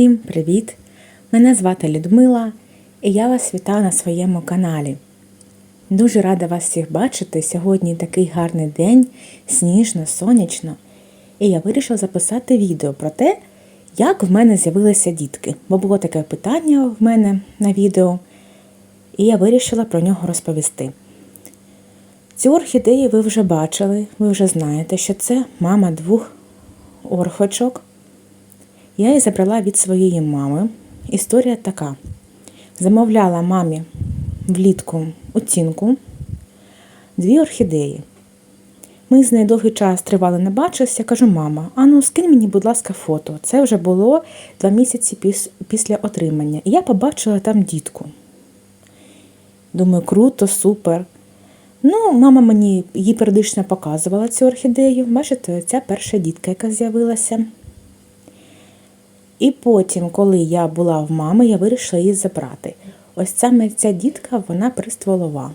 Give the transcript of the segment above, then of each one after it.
Всім привіт! Мене звати Людмила і я вас вітаю на своєму каналі. Дуже рада вас всіх бачити. Сьогодні такий гарний день, сніжно, сонячно. І я вирішила записати відео про те, як в мене з'явилися дітки. Бо було таке питання в мене на відео, і я вирішила про нього розповісти. Цю орхідею ви вже бачили, ви вже знаєте, що це мама двох орхочок. Я її забрала від своєї мами. Історія така: замовляла мамі влітку оцінку дві орхідеї. Ми з нею довгий час тривали не бачилися. Кажу, мама, а ну скинь мені, будь ласка, фото. Це вже було два місяці піс- після отримання. І я побачила там дітку. Думаю, круто, супер. Ну, мама мені її періодично показувала цю орхідею. Бачите, ця перша дітка, яка з'явилася. І потім, коли я була в мами, я вирішила її забрати. Ось саме ця дітка, вона пристволова.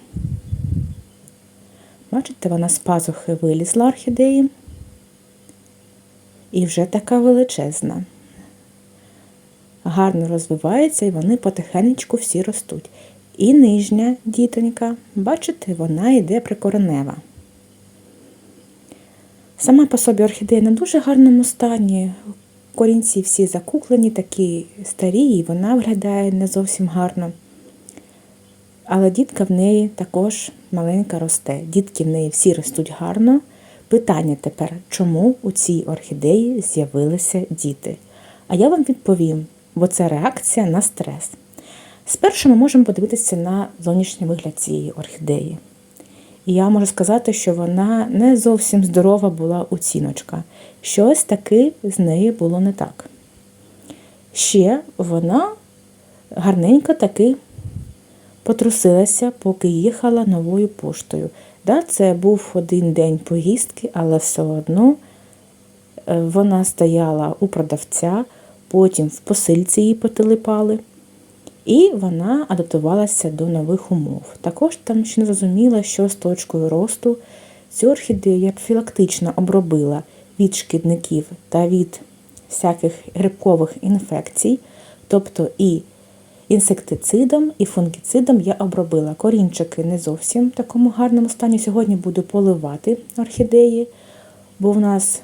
Бачите, вона з пазухи вилізла орхідеї. І вже така величезна. Гарно розвивається і вони потихенечку всі ростуть. І нижня дітонька, бачите, вона йде прикоренева. Сама по собі орхідея на дуже гарному стані. Корінці всі закуклені, такі старі, і вона виглядає не зовсім гарно. Але дітка в неї також маленька росте. Дітки в неї всі ростуть гарно. Питання тепер, чому у цій орхідеї з'явилися діти? А я вам відповім, бо це реакція на стрес. Спершу ми можемо подивитися на зовнішній вигляд цієї орхідеї. І я можу сказати, що вона не зовсім здорова була оціночка. Щось таки з нею було не так. Ще вона гарненько таки потрусилася, поки їхала новою поштою. Да, Це був один день поїздки, але все одно е, вона стояла у продавця, потім в посильці її потилипали. І вона адаптувалася до нових умов. Також там ще не зрозуміла, що з точкою росту цю орхідею я профілактично обробила від шкідників та від всяких грибкових інфекцій, тобто і інсектицидом, і фунгіцидом я обробила. Корінчики не зовсім в такому гарному стані. Сьогодні буду поливати орхідеї, бо в нас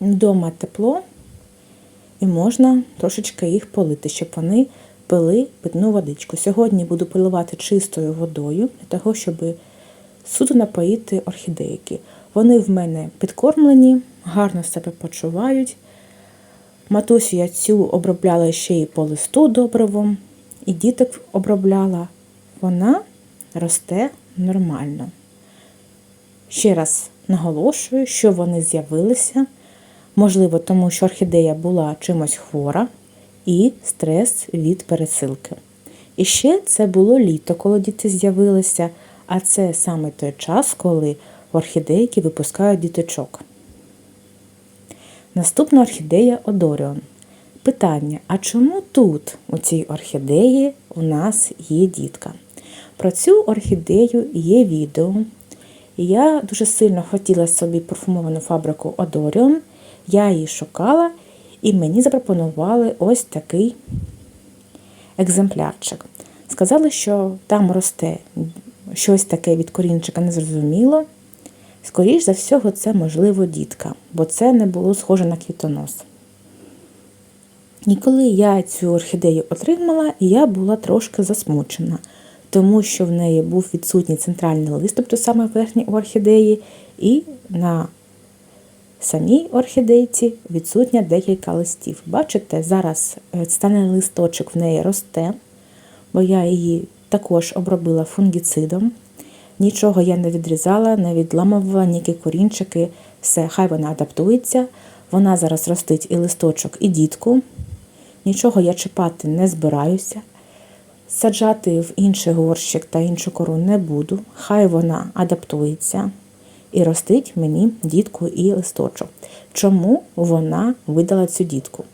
вдома тепло і можна трошечки їх полити, щоб вони пили питну водичку. Сьогодні буду поливати чистою водою для того, щоб суто напоїти орхідейки. Вони в мене підкормлені, гарно себе почувають. Матусю я цю обробляла ще й по листу добривом, і діток обробляла. Вона росте нормально. Ще раз наголошую, що вони з'явилися. Можливо, тому що орхідея була чимось хвора і стрес від пересилки. І ще це було літо, коли діти з'явилися, а це саме той час, коли орхідейки випускають діточок. Наступна орхідея Одоріон. Питання: а чому тут, у цій орхідеї, у нас є дітка? Про цю орхідею є відео. Я дуже сильно хотіла собі парфумовану фабрику Одоріон. Я її шукала, і мені запропонували ось такий екземплярчик. Сказали, що там росте щось таке від корінчика незрозуміло. Скоріш за всього, це, можливо, дітка, бо це не було схоже на квітонос. І коли я цю орхідею отримала, я була трошки засмучена, тому що в неї був відсутній центральний лист, тобто саме верхній орхідеї, і на самій орхідейці відсутня декілька листів. Бачите, зараз стане листочок в неї росте, бо я її також обробила фунгіцидом. Нічого я не відрізала, не відламувала, ніякі корінчики, все, хай вона адаптується. Вона зараз ростить і листочок, і дітку. Нічого я чіпати не збираюся. Саджати в інший горщик та іншу кору не буду. Хай вона адаптується і ростить мені дітку і листочок. Чому вона видала цю дітку?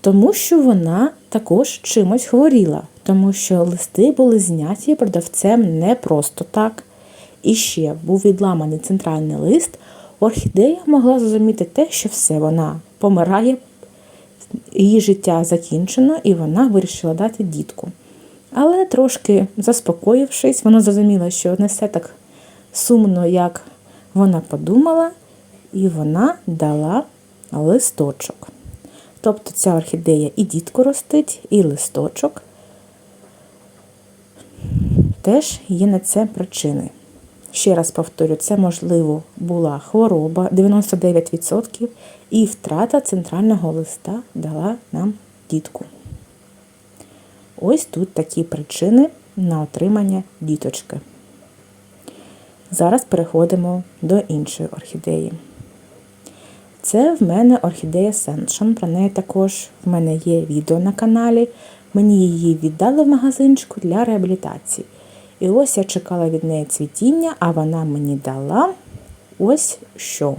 Тому що вона також чимось хворіла, тому що листи були зняті продавцем не просто так. І ще був відламаний центральний лист, орхідея могла зрозуміти те, що все, вона помирає її життя закінчено, і вона вирішила дати дітку. Але трошки заспокоївшись, вона зрозуміла, що не все так сумно, як вона подумала, і вона дала листочок. Тобто ця орхідея і дітку ростить, і листочок. Теж є на це причини. Ще раз повторю, це, можливо, була хвороба 99%, і втрата центрального листа дала нам дітку. Ось тут такі причини на отримання діточки. Зараз переходимо до іншої орхідеї. Це в мене орхідея Сеншон. Про неї також в мене є відео на каналі. Мені її віддали в магазинчику для реабілітації. І ось я чекала від неї цвітіння, а вона мені дала ось що.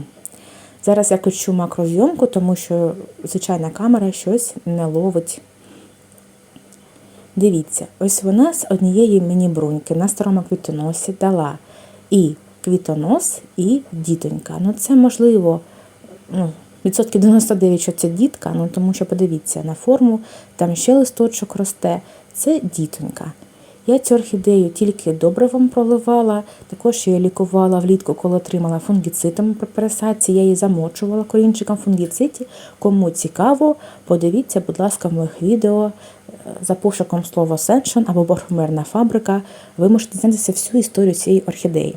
Зараз я включу макрозйомку, тому що звичайна камера щось не ловить. Дивіться, ось вона з однієї мені бруньки на старому квітоносі дала і квітонос, і дітонька. Ну, це можливо, ну, Відсотки 99, що це дітка, ну тому що подивіться на форму, там ще листочок росте. Це дітонька. Я цю орхідею тільки добривом проливала, також я лікувала влітку, коли отримала фунгіцитом при пересадці, я її замочувала корінчиком фунгіциті. Кому цікаво, подивіться, будь ласка, в моїх відео е, за пошуком слова Сеншон або парфумерна фабрика. Ви можете дізнатися всю історію цієї орхідеї.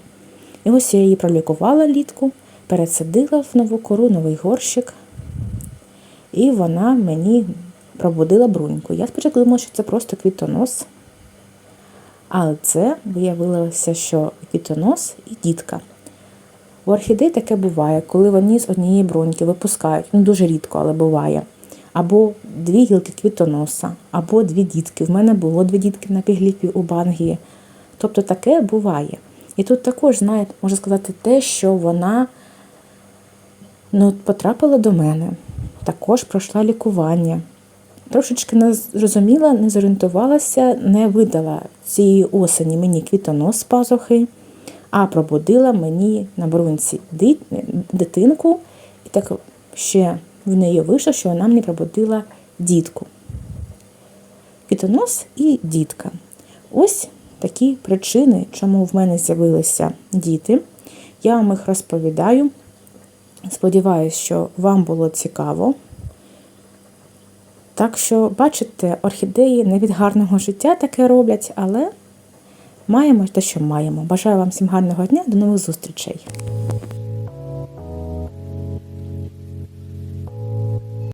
І ось я її пролікувала літку, пересадила в нову кору, новий горщик, і вона мені пробудила бруньку. Я спочатку думала, що це просто квітонос. Але це виявилося, що квітонос і дітка. У орхідей таке буває, коли вони з однієї броньки випускають, ну дуже рідко, але буває. Або дві гілки квітоноса, або дві дітки. В мене було дві дітки на пігліпі у Бангії. Тобто таке буває. І тут також, знаєте, можна сказати, те, що вона ну, потрапила до мене, також пройшла лікування трошечки не зрозуміла, не зорієнтувалася, не видала цієї осені мені квітонос з пазухи, а пробудила мені на брунці дитинку, і так ще в неї вийшло, що вона мені пробудила дітку. Квітонос і дітка. Ось такі причини, чому в мене з'явилися діти. Я вам їх розповідаю. Сподіваюсь, що вам було цікаво. Так що, бачите, орхідеї не від гарного життя таке роблять, але маємо те, що маємо. Бажаю вам всім гарного дня, до нових зустрічей!